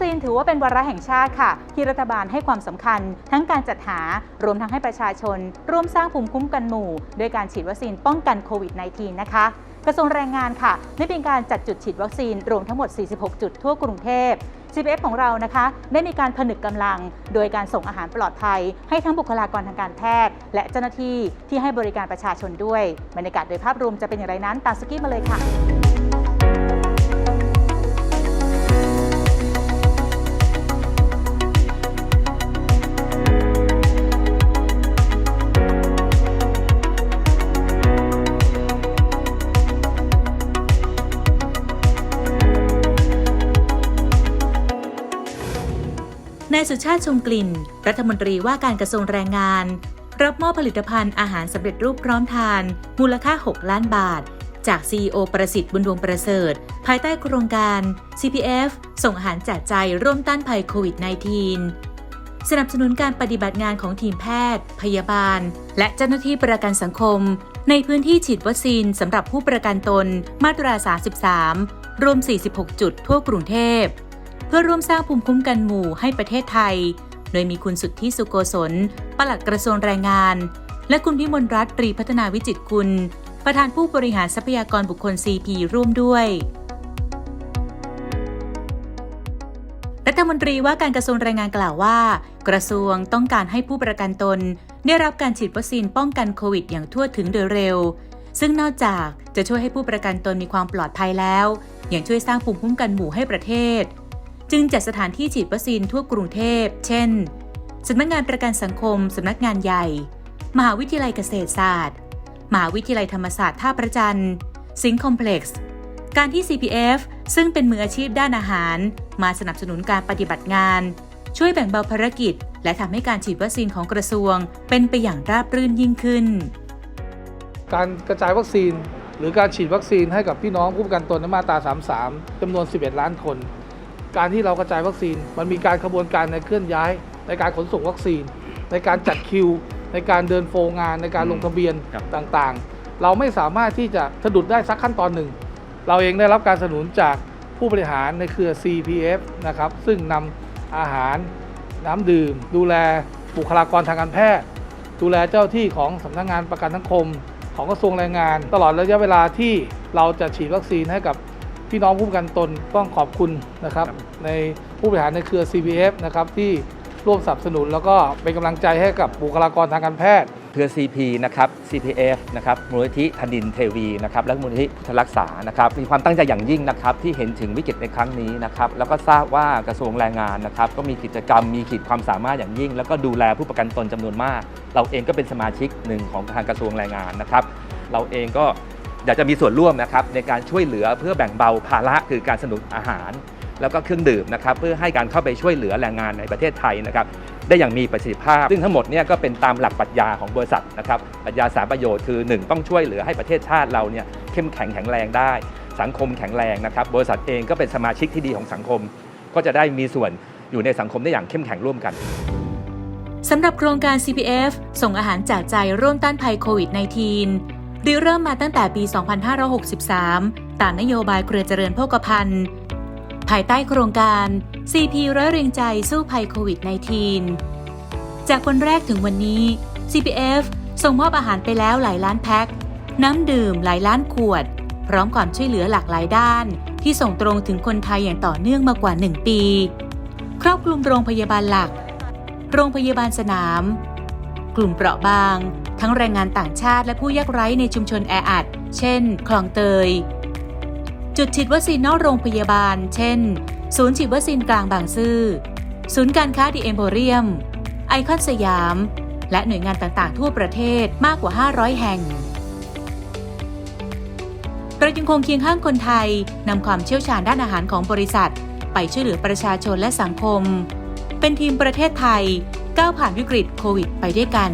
ซีนถือว่าเป็นวาระแห่งชาติค่ะ ที่รัฐบาลให้ความสำคัญ ทั้งการจัดหารวมทั้งให้ประชาชน ร่วมสร้างภูมิคุ้มกันหมู่โดยการฉีดวัคซีนป้องกันโควิด -19 นะคะกระทรวงแรงงานค่ะได้เป็นการจัดจุดฉีดวัคซีนรวมทั้งหมด 46 จุดทั่วกรุงเทพ CPF ของเรานะคะ ได้มีการผนึกกำลัง โดยการส่งอาหารปลอดภัย ให้ทั้งบุคลากรทางการแพทย์ และเจ้าหน้าที่ที่ให้บริการประชาชนด้วย บรรยากาศโดยภาพรวมจะเป็นอย่างไรนั้นตามสกี้มาเลยค่ะ นายสุชาติชมกลิ่น รัฐมนตรีว่าการกระทรวงแรงงาน รับมอบผลิตภัณฑ์อาหารสำเร็จรูปพร้อมทาน มูลค่า 6 ล้านบาท จาก CEO ประสิทธิ์บุญดวงประเสริฐ ภายใต้โครงการ CPF ส่งอาหารแจกใจร่วมต้านภัยโควิด -19 สนับสนุนการปฏิบัติงานของทีมแพทย์ พยาบาล และเจ้าหน้าที่ประกันสังคม ในพื้นที่ฉีดวัคซีนสำหรับผู้ประกันตน มาตรา 33 รวม 46 จุดทั่วกรุงเทพ พื่อร่วมสร้างภูมิคุ้มกันหมู่ให้ประเทศไทย โดยมีคุณสุทธิสุโกศลปลัดกระทรวงแรงงาน และคุณพิมลรัตน์ตรีพัฒนาวิจิตรกุลประธานผู้บริหารทรัพยากรบุคคล CP ร่วมด้วยรัฐมนตรีว่าการกระทรวงแรงงานกล่าวว่า กระทรวงต้องการให้ผู้ประกันตน ได้รับการฉีดวัคซีนป้องกันโควิดอย่างทั่วถึงโดยเร็ว ซึ่งนอกจากจะช่วยให้ผู้ประกันตนมีความปลอดภัยแล้ว ยังช่วยสร้างภูมิคุ้มกันหมู่ให้ประเทศ จึงจัดสถานที่ฉีดวัคซีนทั่วกรุงเทพ เช่น สำนักงานประกันสังคม สำนักงานใหญ่ มหาวิทยาลัยเกษตรศาสตร์ มหาวิทยาลัยธรรมศาสตร์ท่าประจันทร์สิงห์คอมเพล็กซ์ การที่ CPF ซึ่งเป็นมืออาชีพด้านอาหาร มาสนับสนุนการปฏิบัติงาน ช่วยแบ่งเบาภารกิจ และทำให้การฉีดวัคซีนของกระทรวง เป็นไปอย่างราบรื่นยิ่งขึ้น การกระจายวัคซีนหรือการฉีดวัคซีนให้กับพี่น้องผู้ประกันตนในมาตรา 33จำนวน 11 ล้านคน การที่เรากระจายวัคซีน มันมีการขบวนการในเคลื่อนย้าย ในการขนส่งวัคซีน ในการจัดคิว ในการเดินโฟงานในการลงทะเบียนครับต่างๆ เราไม่สามารถที่จะสะดุดได้สักขั้นตอนหนึ่ง เราเองได้รับการสนับสนุนจากผู้บริหารในเครือ CPF นะครับซึ่งนำอาหารน้ำดื่ม ดูแลบุคลากรทางการแพทย์ ดูแลเจ้าที่ของสำนักงานประกันสังคม ของกระทรวงแรงงาน ตลอดระยะเวลาที่เราจะฉีดวัคซีนให้กับ พี่น้องผู้ประกันตนต้องขอบคุณนะครับครับ ในผู้บริหารในเครือ CPF นะครับที่ร่วมสนับสนุน แล้วก็เป็นกำลังใจให้กับบุคลากรทางการแพทย์ เครือ CP นะครับ CPF นะครับมูลนิธิธนินเทวีนะครับและมูลนิธิพุทธรักษานะครับมีความตั้งใจอย่างยิ่งนะครับที่เห็นถึงวิกฤตในครั้งนี้นะครับแล้วก็ทราบว่ากระทรวงแรงงานนะครับก็มีกิจกรรมมีขีดความสามารถอย่างยิ่ง แล้วก็ดูแลผู้ประกันตนจำนวนมาก เราเองก็เป็นสมาชิกหนึ่งของทางกระทรวงแรงงานนะครับเราเองก็ อยากจะมีส่วนร่วมนะครับในการช่วยเหลือเพื่อแบ่งเบาภาระคือการสนุนอาหาร แล้วก็เครื่องดื่มนะครับเพื่อให้การเข้าไปช่วยเหลือแรงงานในประเทศไทยนะครับได้อย่างมีประสิทธิภาพ ซึ่งทั้งหมดเนี่ยก็เป็นตามหลักปรัชญาของบริษัทนะครับปรัชญาสามประโยชน์คือ 1 ต้องช่วยเหลือให้ประเทศชาติเราเนี่ยเข้มแข็งแข็งแรงได้ สังคมแข็งแรงนะครับบริษัทเองก็เป็นสมาชิกที่ดีของสังคม ก็จะได้มีส่วนอยู่ในสังคมได้อย่างเข้มแข็งร่วมกันสำหรับโครงการ CPF ส่งอาหารแจกใจร่วมต้านภัยโควิด -19 ริเริ่มมาตั้งแต่ปี 2563 ตามนโยบายเครือเจริญโภคภัณฑ์ ภายใต้โครงการ CP ร้อยเรียงใจสู้ภัยโควิด -19 จากวันแรกถึงวันนี้ CPF ส่งมอบอาหารไปแล้วหลายล้านแพ็ค น้ำดื่มหลายล้านขวด พร้อมความช่วยเหลือหลากหลายด้าน ที่ส่งตรงถึงคนไทยอย่างต่อเนื่องมากว่า 1 ปี ครอบคลุมโรงพยาบาลหลัก โรงพยาบาลสนาม กลุ่มเปราะบาง ทั้งแรงงานต่างชาติและผู้ยากไร้ในชุมชนแออัด เช่น คลองเตย จุดฉีดวัคซีนนอกโรงพยาบาล เช่น ศูนย์ฉีดวัคซีนกลางบางซื่อ ศูนย์การค้าดีเอ็มโพเรียม ไอคอนสยาม และหน่วยงานต่างๆ ทั่วประเทศมากกว่า 500 แห่งเรายังคงเคียงข้างคนไทยนำความเชี่ยวชาญด้านอาหารของบริษัท ไปช่วยเหลือประชาชนและสังคม เป็นทีมประเทศไทย ก้าวผ่านวิกฤตโควิดไปด้วยกัน